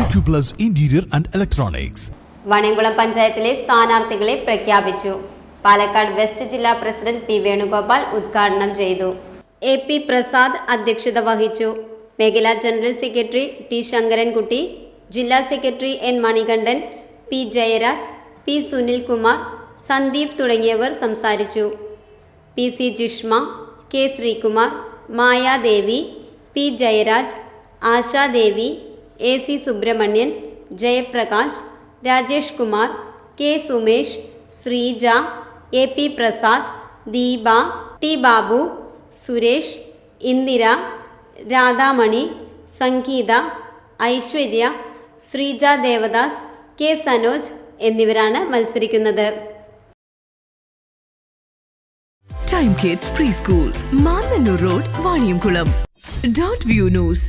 Acuplus interior and Electronics. Vanayamkulam പഞ്ചായത്തിലെ സ്ഥാനാർത്ഥികളെ പ്രഖ്യാപിച്ചു. പാലക്കാട് വെസ്റ്റ് ജില്ലാ പ്രസിഡന്റ് പി വേണുഗോപാൽ ഉദ്ഘാടനം ചെയ്തു. എ പി പ്രസാദ് അധ്യക്ഷത വഹിച്ചു. മേഖലാ ജനറൽ സെക്രട്ടറി ടി ശങ്കരൻകുട്ടി ജില്ലാ secretary N Manikandan P Jayaraj P Sunilkumar Sandeep തുടങ്ങിയവർ സംസാരിച്ചു. P C Jishma K Sreekumar Mayadevi P Jayaraj Ashadevi A C Subramanian Jayaprakash Rajesh Kumar K Sumesh Sreeja A P Prasad Deepa T Babu Suresh Indira Radhamani Sangeetha Aishwarya Sreeja Devadas K Sanoj എന്നിവരാണ് മത്സരിക്കുന്നത്. Time kids pre school Mannanur road Vaniyamkulam dot view news